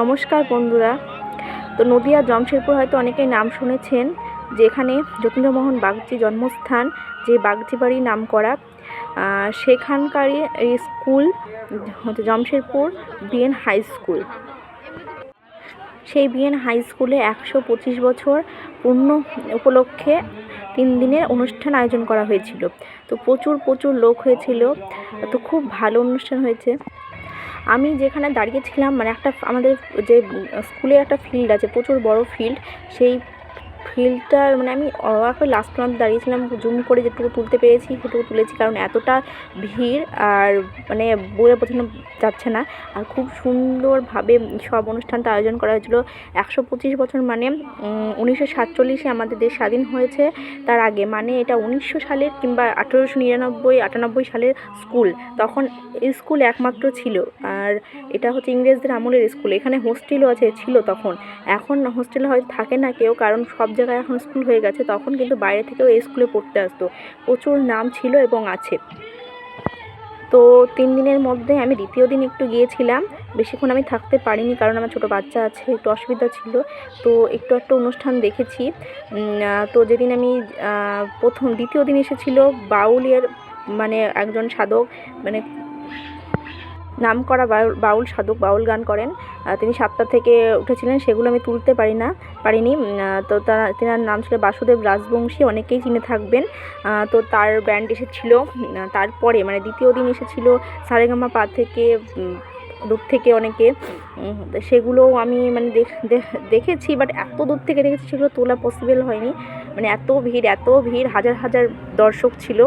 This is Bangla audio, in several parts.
নমস্কার বন্ধুরা। তো নদিয়া জমশেদপুর হয়তো অনেকেই নাম শুনেছেন যেখানে যতীন্দ্রমোহন বাগচি জন্মস্থান, যে বাগচি বাড়ি নাম করা সেখানকারই স্কুল হচ্ছে জমশেদপুর বিএন হাই স্কুল। সেই বিএন হাই স্কুলে একশো পঁচিশ বছর পূর্ণ উপলক্ষে তিন দিনের অনুষ্ঠান আয়োজন করা হয়েছিল। তো প্রচুর প্রচুর লোক হয়েছিল। তো খুব ভালো অনুষ্ঠান হয়েছে। আমি যেখানে দাঁড়িয়েছিলাম মানে একটা আমাদের যে স্কুলে একটা ফিল্ড আছে, প্রচুর বড় ফিল্ড সেই ফিল্ডটার মানে আমি অবাক হয়ে লাস্ট প্রান্তে দাঁড়িয়েছিলাম জুম করে যেটুকু তুলতে পেরেছি সেটুকু তুলেছি, কারণ এতটা ভিড় আর মানে বলে বোঝানো যাচ্ছে না। আর খুব সুন্দরভাবে সব অনুষ্ঠানটা আয়োজন করা হয়েছিল। একশো পঁচিশ বছর মানে উনিশশো সাতচল্লিশে আমাদের দেশ স্বাধীন হয়েছে। তার আগে মানে এটা উনিশশো সালের কিংবা আঠেরোশো নিরানব্বই, আটানব্বই সালের স্কুল। তখন স্কুল একমাত্র ছিল। আর এটা হচ্ছে ইংরেজদের আমলের স্কুল। এখানে হোস্টেলও আছে, ছিল তখন। এখন হোস্টেলে হয়তো থাকে না কেউ, কারণ সব জায়গায় এখন স্কুল হয়ে গেছে, তখন কিন্তু বাইরে থেকেও এই স্কুলে পড়তে আসতো। প্রচুর নাম ছিল এবং আছে। তো তিন দিনের মধ্যে আমি দ্বিতীয় দিন একটু গিয়েছিলাম। বেশিক্ষণ আমি থাকতে পারিনি কারণ আমার ছোটো বাচ্চা আছে, একটু অসুবিধা ছিল। তো একটু একটা অনুষ্ঠান দেখেছি। তো যেদিন আমি প্রথম, দ্বিতীয় দিন এসেছিল বাউলের মানে একজন সাধক মানে নাম করা বাউল সাধক, বাউল গান করেন। তিনি সাতটা থেকে উঠেছিলেন, সেগুলো আমি তুলতে পারি না, পারিনি। তো তার, তেনার নাম ছিল বাসুদেব রাজবংশী, অনেকেই চিনে থাকবেন। তো তার ব্যান্ড এসেছিল তারপরে মানে দ্বিতীয় দিন এসেছিল সারেগামা পা থেকে দূর থেকে অনেকে। সেগুলোও আমি মানে দেখ- দেখ- দেখেছি, বাট এত দূর থেকে দেখেছি, সেগুলো তোলা পসিবল হয়নি। মানে এত ভিড় এত ভিড়, হাজার হাজার দর্শক ছিল।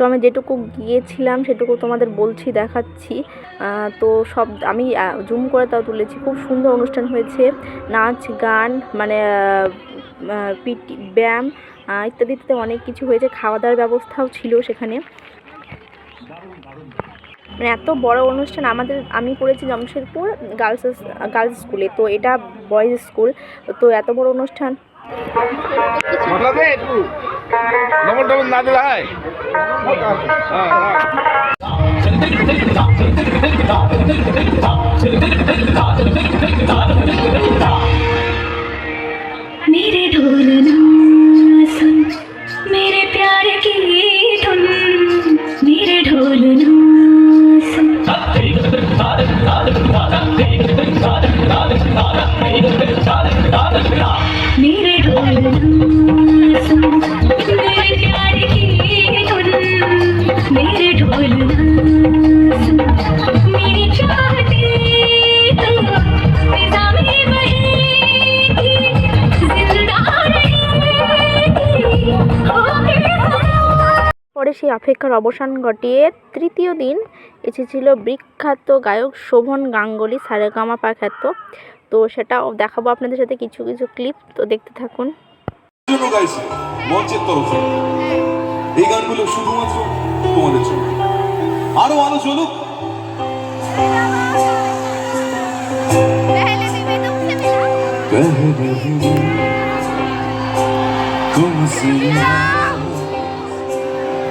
তো আমি যেটুকু গিয়েছিলাম, সেটুকু তোমাদের বলছি, দেখাচ্ছি। তো সব, আমি জুম করে তাও তুলেছি। খুব সুন্দর অনুষ্ঠান হয়েছে। নাচ, গান মানে পিটি ব্যায়াম ইত্যাদি ইত্যাদি অনেক কিছু হয়েছে। খাওয়া দাওয়ার ব্যবস্থাও ছিল সেখানে। মানে এত বড় অনুষ্ঠান আমাদের, আমি পড়েছি জমশেদপুর গার্লস গার্লস স্কুলে। তো এটা বয়েজ স্কুল। তো এত বড় অনুষ্ঠান মশলা দে একটু লবণ টবণ না দিলে হয় হ্যাঁ, হ্যাঁ। সেই অপেক্ষার অবসান ঘটিয়ে তৃতীয় দিন এসেছিল বিখ্যাত গায়ক শোভন গাঙ্গুলি সারেগামা খ্যাত তো সেটাও দেখাবো আপনাদের সাথে কিছু কিছু ক্লিপ তো দেখতে থাকুন জন্য গাইছে মঞ্চের তরফে এই গানগুলো শুধুমাত্র তোমাদের জন্য আরো আলো চলুক पहले भी तुमसे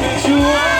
you.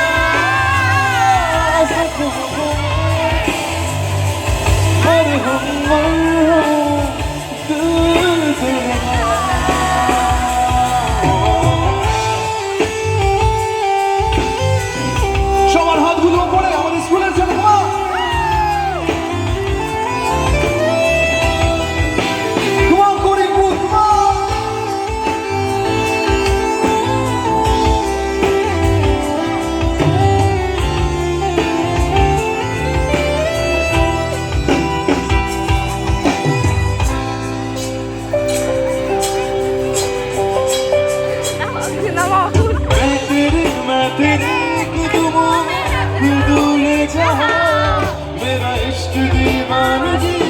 जहाँ मेरा इश्क दीवानगी